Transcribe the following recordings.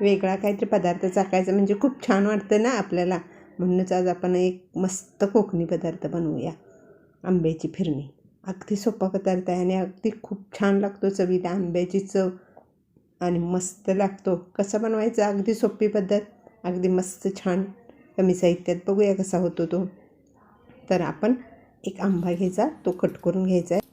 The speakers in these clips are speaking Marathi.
वेगळा काहीतरी पदार्थ चाकायचा म्हणजे खूप छान वाटतं ना आपल्याला. म्हणूनच आज आपण एक मस्त कोकणी पदार्थ बनवूया. आंब्याची फिरणी. अगदी सोपा पदार्थ आहे आणि अगदी खूप छान लागतो चवीला. आंब्याची चव आणि मस्त लागतो. कसा बनवायचा? अगदी सोपी पद्धत. अगदी मस्त छान. कमी साहित्यात बघूया कसा होतो तो. तर आपण एक आंबा घ्यायचा. तो कट करून घ्यायचा आहे.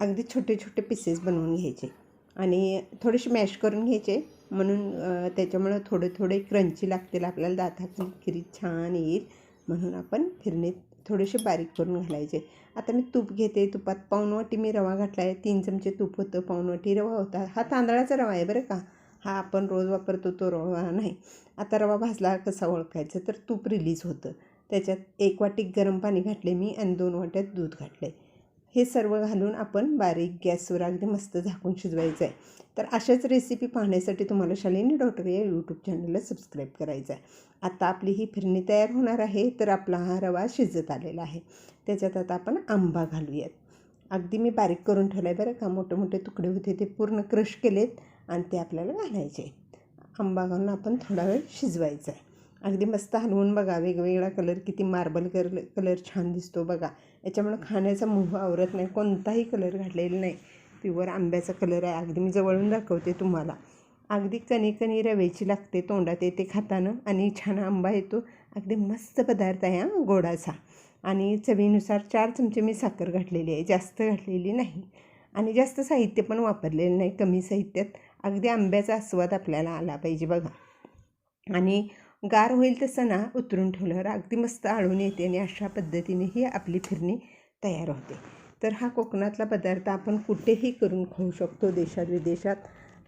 अगदी छोटे छोटे पीसेस बनवून घ्यायचे. आणि थोडेसे मॅश करून घ्यायचे. म्हणून त्याच्यामुळं थोडे थोडे क्रंची लागतील. आपल्याला दातातली खिरी छान येईल. म्हणून आपण फिरणीत थोडेसे बारीक करून घालायचे. आता मी तूप घेते. तुपात पाऊण मी रवा घातला आहे तीन चमचे तूप होतं. पाऊण रवा होता. हा तांदळाचा रवा आहे बरं का. हा आपण रोज वापरतो तो रवा नाही. आता रवा भाजला कसा ओळखायचा? तर तूप रिलीज होतं. त्याच्यात एक वाटी गरम पाणी घातले मी आणि दोन वाट्यात दूध घातले हे सर्व घालून आपण बारीक गॅसवर अगदी मस्त झाकून शिजवायचं आहे तर अशाच रेसिपी पाहण्यासाठी तुम्हाला शालिनी डॉक्टर या यूट्यूब चॅनलला सबस्क्राईब करायचं आहे आता आपली ही फिरणी तयार होणार आहे तर आपला हा रवा शिजत आलेला आहे. त्याच्यात आता आपण आंबा घालूयात. अगदी मी बारीक करून ठेवलं आहे बरं का मोठे मोठे तुकडे होते ते पूर्ण क्रश केलेत आणि ते आपल्याला घालायचे. आंबा घालून आपण थोडा वेळ शिजवायचा आहे अगदी मस्त हलवून बघा वेगवेगळा कलर किती मार्बल कलर कलर छान दिसतो बघा. याच्यामुळं खाण्याचा मोह आवरत नाही कोणताही कलर घातलेला नाही. प्युअर आंब्याचा कलर आहे अगदी मी जवळून दाखवते तुम्हाला. अगदी कणी कणी रव्याची लागते तोंडात येते खाताना आणि छान आंबा येतो. अगदी मस्त पदार्थ आहे हा गोडाचा. आणि चवीनुसार चार चमचे मी साखर घातलेली आहे जास्त घातलेली नाही. आणि जास्त साहित्य पण वापरलेलं नाही कमी साहित्यात. अगदी आंब्याचा आस्वाद आपल्याला आला पाहिजे बघा. आणि गार होईल तसं ना उतरून ठेवल्यावर अगदी मस्त आळून येते आणि अशा पद्धतीने ही आपली फिरणी तयार होते. तर हा कोकणातला पदार्थ आपण कुठेही करून खाऊ शकतो देशात विदेशात